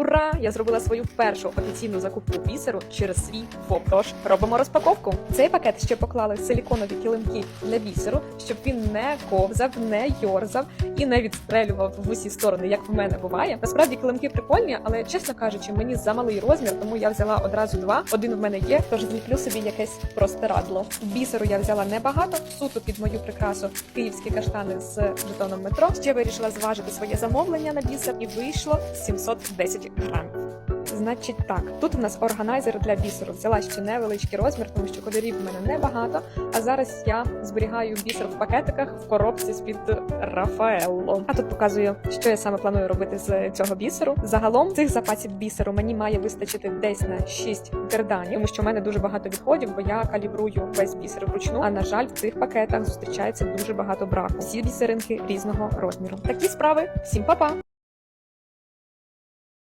Ура! Я зробила свою першу офіційну закупку бісеру через свій ФОП. Тож робимо розпаковку. Цей пакет ще поклали силіконові килимки для бісеру, щоб він не ковзав, не йорзав і не відстрелював в усі сторони, як в мене буває. Насправді килимки прикольні, але чесно кажучи, мені замалий розмір, тому я взяла одразу два. Один в мене є, тож зліплю собі якесь простирадло. Бісеру я взяла небагато, суто під мою прикрасу київські каштани з жетоном метро. Ще вирішила зважити своє замовлення на бісер і вийшло 710 грамів. Значить так, тут у нас органайзер для бісеру. Взяла ще невеличкий розмір, тому що кольорів в мене небагато. А зараз я зберігаю бісер в пакетиках в коробці з під Рафаелло. А тут показую, що я саме планую робити з цього бісеру. Загалом цих запасів бісеру мені має вистачити десь на 6 герданів, тому що в мене дуже багато відходів, бо я калібрую весь бісер вручну. А на жаль, в цих пакетах зустрічається дуже багато браку. Всі бісеринки різного розміру. Такі справи. Всім па-па!